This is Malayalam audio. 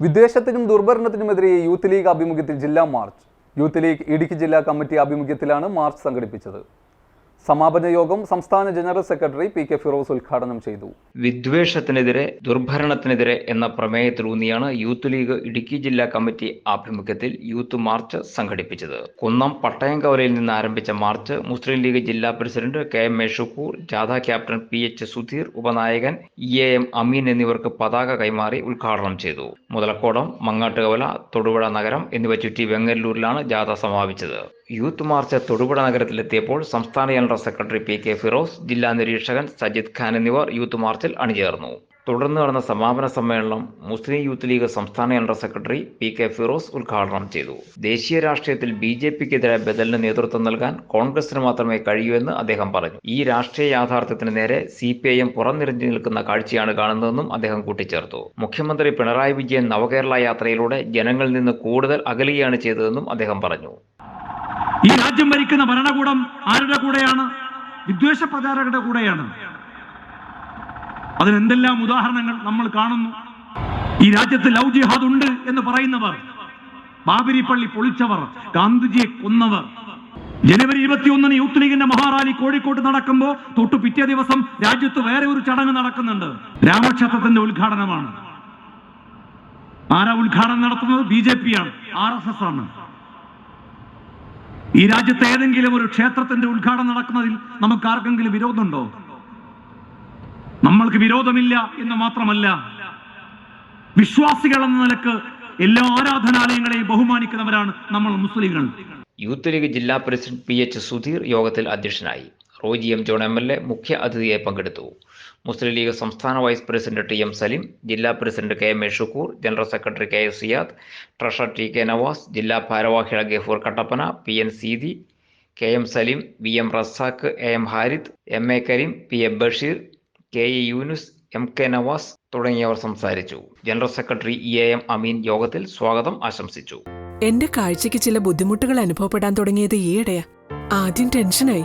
വിദ്വേഷത്തിനും ദുർഭരണത്തിനുമെതിരെ യൂത്ത് ലീഗ് ആഭിമുഖ്യത്തിൽ ജില്ലാ മാർച്ച്. യൂത്ത് ലീഗ് ഇടുക്കി ജില്ലാ കമ്മിറ്റി ആഭിമുഖ്യത്തിലാണ് മാർച്ച് സംഘടിപ്പിച്ചത്. സമാപന യോഗം സംസ്ഥാന general secretary P K Firoz ഉദ്ഘാടനം ചെയ്തു. വിദ്വേഷത്തിനെതിരെ ദുർഭരണത്തിനെതിരെ എന്ന പ്രമേയത്തിലൂന്നിയാണ് യൂത്ത് ലീഗ് ഇടുക്കി ജില്ലാ കമ്മിറ്റി ആഭിമുഖ്യത്തിൽ യൂത്ത് മാർച്ച് സംഘടിപ്പിച്ചത്. കുന്നം പട്ടയംകവലയിൽ നിന്ന് ആരംഭിച്ച മാർച്ച് മുസ്ലിം ലീഗ് ജില്ലാ പ്രസിഡന്റ് കെ എം മേഷുക്കൂർ ജാഥ ക്യാപ്റ്റൻ പി എച്ച് സുധീർ ഉപനായകൻ ഇ എ എം അമീൻ എന്നിവർക്ക് പതാക കൈമാറി ഉദ്ഘാടനം ചെയ്തു. മുതലക്കോടം മങ്ങാട്ടുകവല തൊടുപുഴ നഗരം എന്നിവ ചുറ്റി വെങ്ങല്ലൂരിലാണ് ജാഥ സമാപിച്ചത്. യൂത്ത് മാർച്ച് തൊടുപുഴ നഗരത്തിലെത്തിയപ്പോൾ സംസ്ഥാന general secretary P K Firoz ജില്ലാ നിരീക്ഷകൻ സജിദ് ഖാൻ എന്നിവർ യൂത്ത് മാർച്ചിൽ അണിചേർന്നു. തുടർന്ന് നടന്ന സമാപന സമ്മേളനം മുസ്ലിം യൂത്ത് ലീഗ് സംസ്ഥാന general secretary P K Firoz ഉദ്ഘാടനം ചെയ്തു. ദേശീയ രാഷ്ട്രീയത്തിൽ ബി ജെ പിക്കെതിരെ ബദലിന് നേതൃത്വം നൽകാൻ കോൺഗ്രസിന് മാത്രമേ കഴിയൂ എന്ന് അദ്ദേഹം പറഞ്ഞു. ഈ രാഷ്ട്രീയ യാഥാർത്ഥ്യത്തിന് നേരെ സി പി ഐ എം പുറംനിരഞ്ഞു നിൽക്കുന്ന കാഴ്ചയാണ് കാണുന്നതെന്നും അദ്ദേഹം കൂട്ടിച്ചേർത്തു. മുഖ്യമന്ത്രി പിണറായി വിജയൻ നവകേരള യാത്രയിലൂടെ ജനങ്ങളിൽ നിന്ന് കൂടുതൽ അകലുകയാണ് ചെയ്തതെന്നും അദ്ദേഹം പറഞ്ഞു. ഈ രാജ്യം ഭരിക്കുന്ന ഭരണകൂടം ആരുടെ കൂടെയാണ്? വിദ്വേഷ പ്രചാരകരുടെ കൂടെയാണ്. അതിനെന്തെല്ലാം ഉദാഹരണങ്ങൾ നമ്മൾ കാണുന്നു? ഈ രാജ്യത്ത് ലവ് ജിഹാദ് ഉണ്ട് എന്ന് പറയുന്നവർ ബാബരി പള്ളി പൊളിച്ചവർ ഗാന്ധിജിയെ കൊന്നവർ. ജനുവരി ഇരുപത്തിയൊന്നിന് യൂത്ത് ലീഗിന്റെ മഹാറാലി കോഴിക്കോട്ട് നടക്കുമ്പോൾ തൊട്ടു പിറ്റേ ദിവസം രാജ്യത്ത് വേറെ ഒരു ചടങ്ങ് നടക്കുന്നുണ്ട്. രാമക്ഷേത്രത്തിന്റെ ഉദ്ഘാടനമാണ്. ആരാ ഉദ്ഘാടനം നടത്തുന്നത്? ബി ജെ പി ആണ്. ആർ എസ് എസ് ആണ്. ഈ രാജ്യത്ത് ഏതെങ്കിലും ഒരു ക്ഷേത്രത്തിന്റെ ഉദ്ഘാടനം നടക്കുന്നതിൽ നമുക്ക് ആർക്കെങ്കിലും വിരോധമുണ്ടോ? നമ്മൾക്ക് വിരോധമില്ല എന്ന് മാത്രമല്ല വിശ്വാസികൾ എന്ന നിലയ്ക്ക് എല്ലാ ആരാധനാലയങ്ങളെയും ബഹുമാനിക്കുന്നവരാണ് നമ്മൾ മുസ്ലിങ്ങൾ. യൂത്ത് ലീഗ് ജില്ലാ പ്രസിഡന്റ് പി എച്ച് സുധീർ യോഗത്തിൽ അധ്യക്ഷനായി. Roji M John M L A മുഖ്യ അതിഥിയായി പങ്കെടുത്തു. മുസ്ലിം ലീഗ് സംസ്ഥാന vice president T M Salim ജില്ലാ president K M A Shukoor general secretary K S Siyad treasurer T K Navas ജില്ലാ ഭാരവാഹികൾ Gafoor Kattappana P N Seethi K M Salim V M Razak A M Harid M A Kareem P A Basheer K E Yunus M K Navas തുടങ്ങിയവർ സംസാരിച്ചു. General secretary E A M Ameen യോഗത്തിൽ സ്വാഗതം ആശംസിച്ചു. എന്റെ കാഴ്ചയ്ക്ക് ചില ബുദ്ധിമുട്ടുകൾ അനുഭവപ്പെടാൻ തുടങ്ങിയത് ഈയിടെയാ. ആദ്യം ടെൻഷനായി.